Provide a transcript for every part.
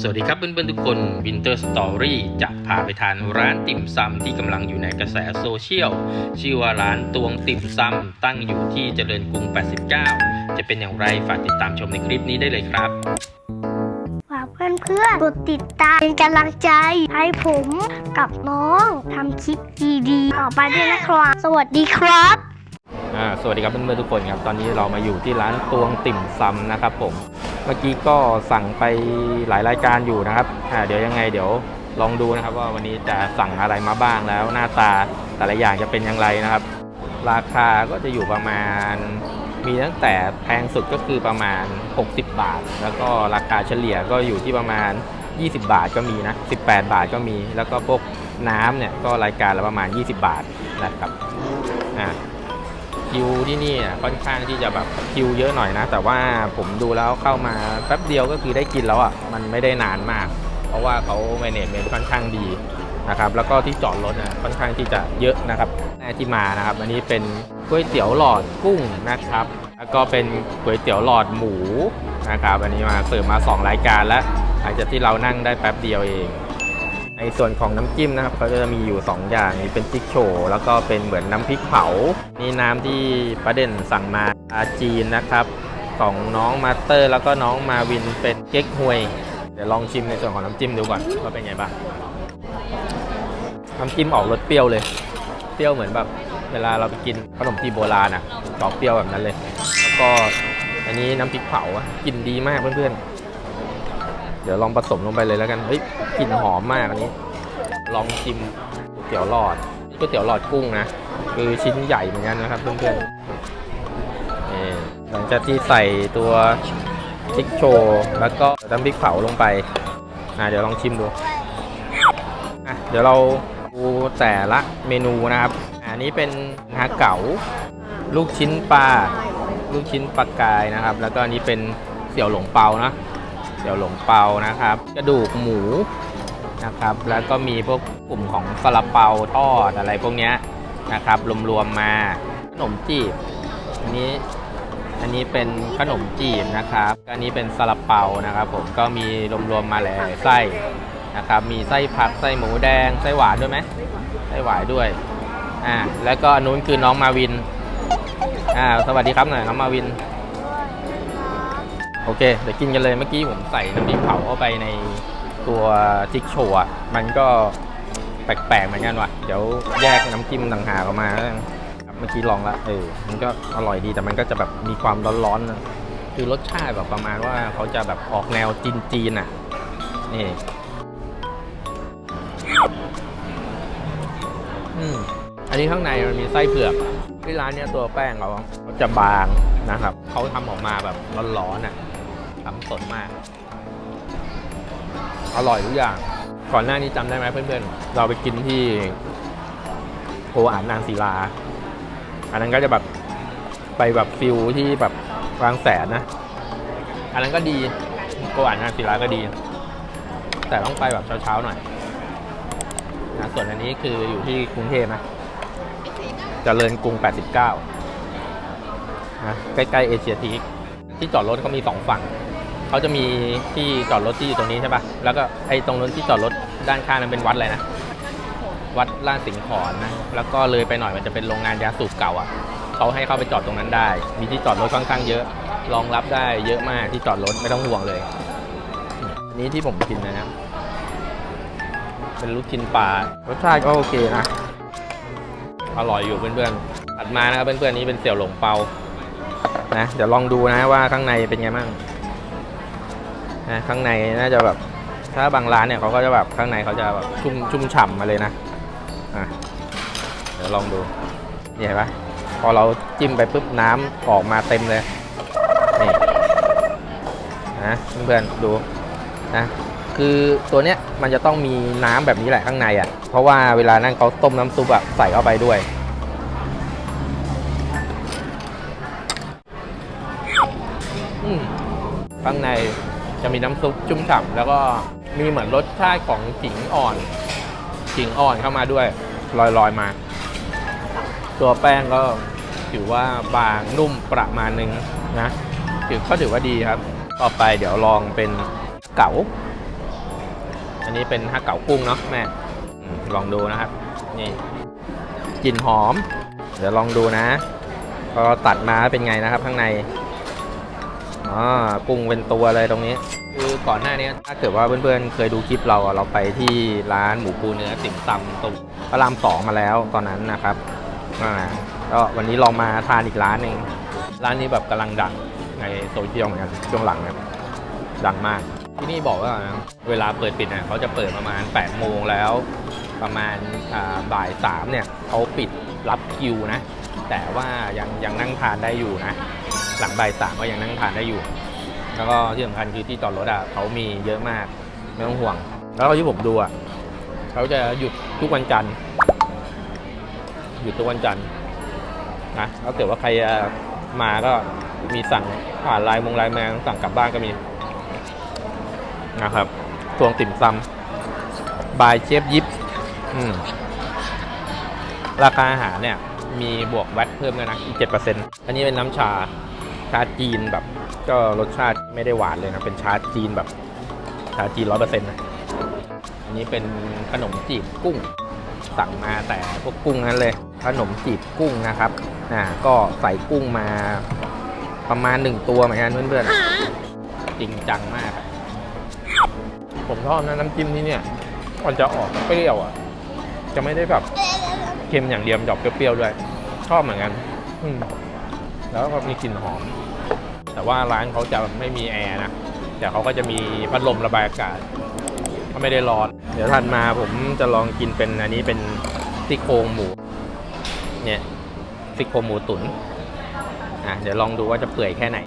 สวัสดีครับเพื่อนๆทุกคน Winter Story จะพาไปทานร้านติ่มซำที่กำลังอยู่ในกระแสโซเชียล ชื่อว่าร้านตวงติ่มซำตั้งอยู่ที่เจริญกรุง 89 จะเป็นอย่างไรฝากติดตามชมในคลิปนี้ได้เลยครับฝากเพื่อนๆกดติดตามเป็นกำลังใจให้ผมกับน้องทำคลิปดีๆต่อไปด้วยนะครับ สวัสดีครับอ่าสวัสดีครับเพื่อนๆทุกคนครับ ตอนนี้เรามาอยู่ที่ร้านตวงติ่มซำนะครับผม เมื่อกี้ก็สั่งไปหลายรายการอยู่นะครับเดี๋ยวยังไงเดี๋ยวลองดูนะครับว่าวันนี้จะสั่งอะไรมาบ้างแล้วหน้าตาแต่ละอย่างจะเป็นอย่างไรนะครับ ราคาก็จะอยู่ประมาณ มีตั้งแต่แพงสุดก็คือประมาณ 60 บาท แล้วก็ราคาเฉลี่ยก็อยู่ที่ประมาณ 20 บาทก็มีนะ 18 บาทก็มี แล้วก็พวกน้ำเนี่ยก็รายการละประมาณ 20 บาทนะครับอ่า คิวที่นี่อะค่อนข้างที่จะแบบคิวเยอะหน่อยนะ แต่ว่าผมดูแล้วเข้ามาแป๊บเดียวก็คือได้กินแล้วอะมันไม่ได้นานมาก เพราะว่าเขาเมเนจเมนค่อนข้างดีนะครับแล้วก็ที่จอดรถอะค่อนข้างที่จะเยอะนะครับแน่ที่มานะครับ อันนี้เป็นก๋วยเตี๋ยวหลอดกุ้งนะครับ แล้วก็เป็นก๋วยเตี๋ยวหลอดหมูนะครับอันนี้มาเสิร์ฟมา 2 รายการแล้วหลังจากที่เรานั่งได้แป๊บเดียวเอง ในส่วนของน้ำจิ้มนะครับเขาจะมีอยู่ 2 อย่างนี่เป็นพริกโชแล้วก็เป็นเหมือนน้ำพริกเผานี่น้ำที่ประเด่นสั่งมาอาจีนนะครับของน้องมาสเตอร์ แล้วก็น้องมาวินเป็นเก๊กฮวย เดี๋ยวลองชิมในส่วนของน้ำจิ้มดูก่อนว่าเป็นไงบ้างน้ำจิ้มออกรสเปรี้ยวเลย เปรี้ยวเหมือนแบบเวลาเราไปกินขนมจีโบราณอะออกเปรี้ยวแบบนั้นเลย แล้วก็อันนี้น้ำพริกเผากลิ่นดีมากเพื่อนๆ เดี๋ยวลองผสมลงไปเลยแล้วกัน เฮ้ยกลิ่นหอมมากอันนี้ ลองชิมก๋วยเตี๋ยวหลอดก๋วยเตี๋ยวหลอดกุ้งนะ คือชิ้นใหญ่เหมือนกันนะครับเพื่อนๆหลังจากที่ใส่ตัวพริกโชว์แล้วก็น้ำพริกเผาลงไปอะเดี๋ยวลองชิมดูอะเดี๋ยวเราดูแต่ละเมนูนะครับ อันนี้เป็นฮาเก๋าลูกชิ้นปลาลูกชิ้นปลากายนะครับ แล้วก็อันนี้เป็นเสี่ยวหลงเปานะ เสี่ยวหลงเปานะครับ กระดูกหมูนะครับ แล้วก็มีพวกกลุ่มของซาลาเปาทอดอะไรพวกเนี้ยนะครับ รวมๆมาขนมจีบอันนี้อันนี้เป็นขนมจีบนะครับ อันนี้เป็นซาลาเปานะครับ ผมก็มีรวมๆมาหลายไส้นะครับ มีไส้ผักไส้หมูแดงไส้หวานด้วยไหมไส้หวานด้วยอ่าแล้วก็อันนู้นคือน้องมาวินอ่าสวัสดีครับหน่อยน้องมาวิน โอเค เดี๋ยวกินกันเลยเมื่อกี้ผมใส่น้ำพริกเผาเข้าไปในตัวจิ๊กโชว์อะมันก็แปลกๆเหมือนกันว่ะ เดี๋ยวแยกน้ำจิ้มต่างหากออกมาเมื่อกี้ลองละเออ มันก็อร่อยดีแต่มันก็จะแบบมีความร้อนๆนะคือรสชาติแบบประมาณว่าเขาจะแบบออกแนวจีนๆอะ นี่อันนี้ข้างในมันมีไส้เผือกที่ร้านเนี้ยตัวแป้งเขาเขาจะบางนะครับ เขาทำออกมาแบบร้อนๆน่ะ ทำสดมาก อร่อยทุกอย่าง ก่อนหน้านี้จำได้ไหมเพื่อนๆ เราไปกินที่โพอ่านนางศิลา อันนั้นก็จะแบบไปแบบฟิลที่แบบบางแสนนะ อันนั้นก็ดีโพอ่านนางศิลาก็ดี แต่ต้องไปแบบเช้าๆหน่อยนะส่วนอันนี้คืออยู่ที่กรุงเทพนะเจริญกรุง 89นะใกล้ ๆ เอเชียทีคที่จอดรถเขามีสองฝั่ง เขาจะมีที่จอดรถที่อยู่ตรงนี้ใช่ปะแล้วก็ไอ้ตรงนู้นที่จอดรถด้านข้างนั้นเป็นวัดอะไรนะ วัดล่านสิงห์ขอนนะ แล้วก็เลยไปหน่อยมันจะเป็นโรงงานยาสูบเก่าอะเขาให้เข้าไปจอดตรงนั้นได้ มีที่จอดรถค่อนข้างเยอะ รองรับได้เยอะมากที่จอดรถไม่ต้องห่วงเลย อันนี้ที่ผมกินนะครับ เป็นลูกชิ้นปลารสชาติก็โอเคนะ อร่อยอยู่เพื่อนๆ ถัดมานะครับเพื่อนๆนี้เป็นเสี่ยวหลงเปา นะ เดี๋ยวลองดูนะว่าข้างในเป็นไงบ้าง นะข้างในน่าจะแบบถ้าบางร้านเนี่ยเขาก็จะแบบข้างในเขาจะแบบชุ่มชุ่มฉ่ำมาเลยนะอะเดี๋ยวลองดูนี่เห็นปะพอเราจิ้มไปปุ๊บน้ำออกมาเต็มเลยนี่นะเพื่อนๆดูนะคือตัวเนี้ยมันจะต้องมีน้ำแบบนี้แหละข้างในอะ เพราะว่าเวลานั่งเขาต้มน้ำซุปอะใส่เข้าไปด้วยอืข้างใน จะมีน้ำซุปชุ่มฉ่ำแล้วก็มีเหมือนรสชาติของขิงอ่อนขิงอ่อนเข้ามาด้วยลอยๆมา ตัวแป้งก็ถือว่าบางนุ่มประมาณนึงนะถือก็ถือว่าดีครับ ต่อไปเดี๋ยวลองเป็นเก๋า อันนี้เป็นฮักเก๋ากุ้งเนาะแม่ลองดูนะครับ นี่กลิ่นหอม เดี๋ยวลองดูนะพอตัดมาเป็นไงนะครับข้างใน อ๋อกุ้งเป็นตัวเลยตรงนี้ คือก่อนหน้านี้ถ้าเกิดว่าเพื่อนๆเคยดูคลิปเราอะเราไปที่ร้านหมูปูเนื้อติ่มซำตรงพระรามสองมาแล้วตอนนั้นนะครับอ่าก็วันนี้ลองมาทานอีกร้านหนึ่งร้านนี้แบบกำลังดังในโซเชียลเหมือนกันช่วงหลังเนี่ยดังมาก ที่นี่บอกว่าเวลาเปิดปิดเนี่ยเขาจะเปิดประมาณ8โมงแล้ว ประมาณบ่ายสามเนี่ยเขาปิดรับคิวนะ แต่ว่ายังยังนั่งทานได้อยู่นะ หลังบ่ายสามก็ยังนั่งทานได้อยู่ แล้วก็ที่สำคัญคือที่จอดรถอะเขามีเยอะมากไม่ต้องห่วง แล้วที่ผมดูอะเขาจะหยุดทุกวันจันทร์หยุดทุกวันจันทร์นะถ้าเกิดว่าใครมาก็มีสั่งผ่านไลน์มงไลน์แมงสั่งกลับบ้านก็มีนะครับตวงติ่มซำบายเชฟยิปอืมราคาอาหารเนี่ย มีบวกแวตเพิ่มด้วยนะอีก7%อันนี้เป็นน้ำชาาจีนแบบ ก็รสชาติไม่ได้หวานเลยนะเป็นชาจีนแบบชาจีนร้อยเปอร์เซ็นต์นะอันนี้เป็นขนมจีบกุ้งสั่งมาแต่พวกกุ้งนั้นเลย ขนมจีบกุ้งนะครับอ่าก็ใส่กุ้งมาประมาณหนึ่งตัวเหมือนกันเพื่อนๆจริงจังมาก ผมชอบนะน้ำจิ้มที่เนี่ยมันจะออกเปรี้ยวอะ จะไม่ได้แบบเค็มอย่างเดียวมันจะออกเปรี้ยวๆด้วย ชอบเหมือนกัน อืม แล้วก็มีกลิ่นหอม แต่ว่าร้านเขาจะไม่มีแอร์นะแต่เขาก็จะมีพัดลมระบายอากาศก็ไม่ได้ร้อน เดี๋ยวถัดมาผมจะลองกินเป็นอันนี้เป็นซี่โครงหมู เนี่ยซี่โครงหมูตุ๋นอะเดี๋ยวลองดูว่าจะเปื่อยแค่ไหน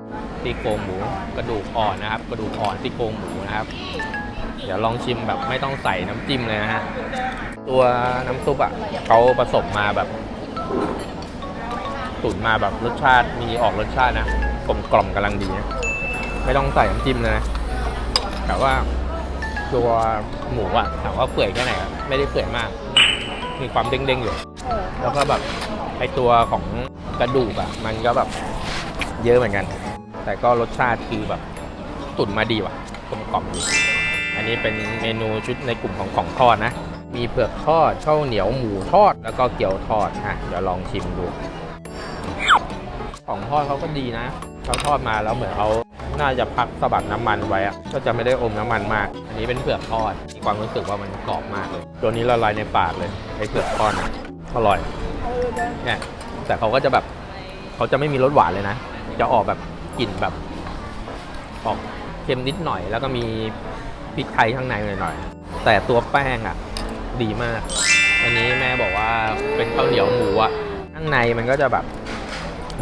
ซี่โครงหมูกระดูกอ่อนนะครับ กระดูกอ่อนซี่โครงหมูนะครับ เดี๋ยวลองชิมแบบไม่ต้องใส่น้ำจิ้มเลยนะฮะตัวน้ำซุปอะเขาผสมมาแบบ ตุ๋นมาแบบรสชาติมีออกรสชาตินะกลมกล่อมกำลังดีนะไม่ต้องใส่น้ำจิ้มเลยนะแต่ว่าตัวหมูอะถามว่าเปื่อยแค่ไหนอะไม่ได้เปื่อยมาก มีความเด้งๆอยู่ แล้วก็แบบไอตัวของกระดูกอะมันก็แบบเยอะเหมือนกัน แต่ก็รสชาติคือแบบตุ๋นมาดีว่ะกลมกล่อมดีอันนี้เป็นเมนูชุดในกลุ่มของของทอดนะ มีเผือกทอดข้าวเหนียวหมูทอด แล้วก็เกี๊ยวทอดอะเดี๋ยวลองชิมดู ของทอดเขาก็ดีนะเขาทอดมาแล้วเหมือนเขาน่าจะพักสะบัดน้ำมันไว้อะก็จะไม่ได้อมน้ำมันมาก อันนี้เป็นเผือกทอดมีความรู้สึกว่ามันกรอบมากเลย ตัวนี้ละลายในปากเลยไอ้เผือกทอดอร่อยเนี่ยแต่เขาก็จะแบบเขาจะไม่มีรสหวานเลยนะ จะออกแบบกลิ่นแบบออกเค็มนิดหน่อย แล้วก็มีพริกไทยข้างในหน่อยๆแต่ตัวแป้งอะ ดีมาก อันนี้แม่บอกว่าเป็นข้าวเหนียวหมูอะข้างในมันก็จะแบบ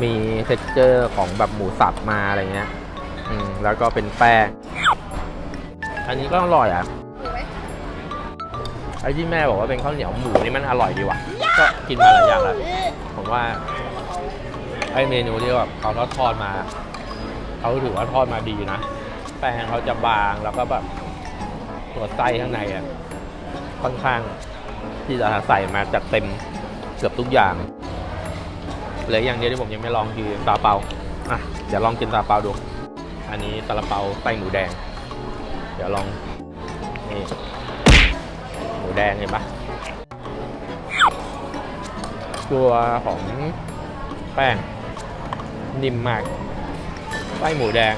มีเท็กเจอร์ของแบบหมูสับมาอะไรเงี้ยอืมแล้วก็เป็นแป้ง อันนี้ก็อร่อยอะไอ้ที่แม่บอกว่าเป็นข้าวเหนียวหมูนี่มันอร่อยดีว่ะ ก็กินมาหลายอย่างแล้ว ผมว่า ไอ้เมนูที่แบบเขาทอดทอดมา เขาถือว่าทอดมาดีนะ แป้งเขาจะบางแล้วก็แบบตัวไส้ข้างในอะค่อนข้างที่จะใส่มาจัดเต็มเกือบทุกอย่าง เหลืออย่างเดียวที่ผมยังไม่ลองคือซาเปาอะเดี๋ยวลองกินซาเปาดู อันนี้ซาลาเปาไส้หมูแดง เดี๋ยวลองนี่หมูแดงเห็นปะตัวของแป้งนิ่มมากไส้หมูแดง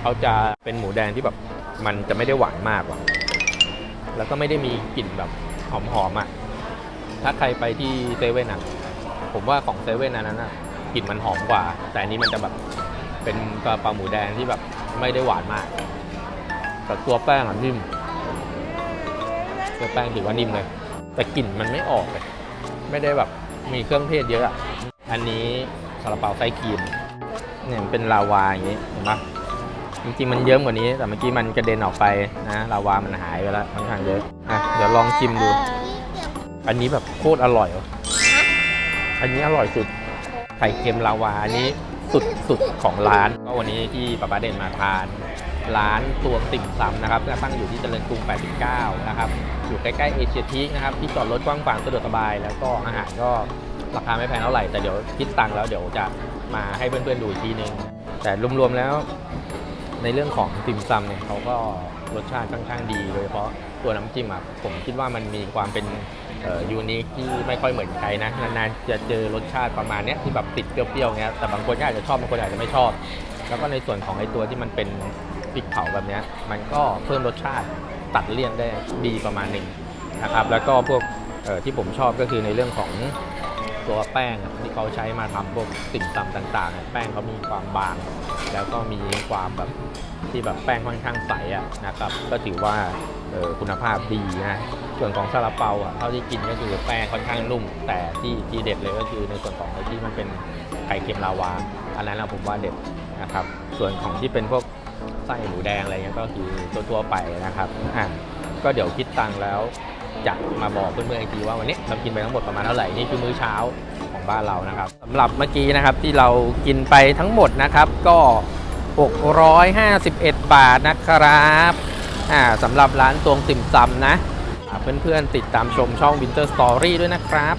เขาจะเป็นหมูแดงที่แบบมันจะไม่ได้หวานมากว่ะแล้วก็ไม่ได้มีกลิ่นแบบหอมๆอะ ถ้าใครไปที่เซเว่นอะ ผมว่าของเซเว่นอันนั้นอะกลิ่นมันหอมกว่า แต่อันนี้มันจะแบบเป็นกระเปาหมูแดงที่แบบไม่ได้หวานมาก แต่ตัวแป้งอะนิ่มตัวแป้งถือว่านิ่มเลย แต่กลิ่นมันไม่ออกเลย ไม่ได้แบบมีเครื่องเทศเยอะอะอันนี้ซาลาเปาไส้ครีมเนี่ยมันเป็นลาวาอย่างนี้เห็นปะจริงๆมันเยิ้มกว่านี้ แต่เมื่อกี้มันกระเด็นออกไปนะลาวามันหายไปแล้วค่อนข้างเยอะอะเดี๋ยวลองชิมดู อันนี้แบบโคตรอร่อยว่ะ อันนี้อร่อยสุด ไข่เค็มลาวาอันนี้สุดสุดของร้าน ก็วันนี้ที่ป้าป้าเด่นมาทาน ร้านตวงติ่มซำนะครับตั้งอยู่ที่เจริญกรุง 89 นะครับ อยู่ใกล้ๆเอเชียทีนะครับ ที่จอดรถกว้างขวางสะดวกสบาย แล้วก็อาหารก็ราคาไม่แพงเท่าไหร่ แต่เดี๋ยวคิดตังค์แล้วเดี๋ยวจะมาให้เพื่อนๆดูอีกทีนึง แต่รวมๆแล้วในเรื่องของติ่มซำเนี่ยเขาก็รสชาติค่อนข้างดีโดยเฉพาะตัวน้ำจิ้มอะผมคิดว่ามันมีความเป็น ยูนิคที่ไม่ค่อยเหมือนใครนะนานๆจะเจอรสชาติประมาณนี้ที่แบบติดเปรี้ยวๆเงี้ยแต่บางคนก็อาจจะชอบบางคนอาจจะไม่ชอบ แล้วก็ในส่วนของไอตัวที่มันเป็นพริกเผาแบบนี้มันก็เพิ่มรสชาติตัดเลี่ยนได้ดีประมาณหนึ่งนะครับแล้วก็พวกที่ผมชอบก็คือในเรื่องของตัวแป้งที่เขาใช้มาทำพวกติ่มซำต่างๆ แป้งเขามีความบาง แล้วก็มีความแบบที่แบบแป้งค่อนข้างใสอะนะครับ ก็ถือว่าคุณภาพดีนะ ส่วนของซาลาเปาอะเท่าที่กินก็คือแป้งค่อนข้างนุ่ม แต่ที่ที่เด็ดเลยก็คือในส่วนของไอ้ที่มันเป็นไข่เค็มลาวา อันนั้นนะผมว่าเด็ดนะครับ ส่วนของที่เป็นพวกไส้หมูแดงอะไรเงี้ยก็คือตัวๆไปนะครับอะก็เดี๋ยวคิดตังค์แล้วจะมาบอกเพื่อนๆอีกทีว่าวันนี้เรากินไปทั้งหมดประมาณเท่าไหร่นี่คือมื้อเช้าของบ้านเรานะครับสำหรับเมื่อกี้นะครับที่เรากินไปทั้งหมดนะครับก็ 651 บาทนะครับอ่าสำหรับร้านตวงติ่มซำนะ เพื่อนๆติดตามชมช่อง Winter Story ด้วยนะครับ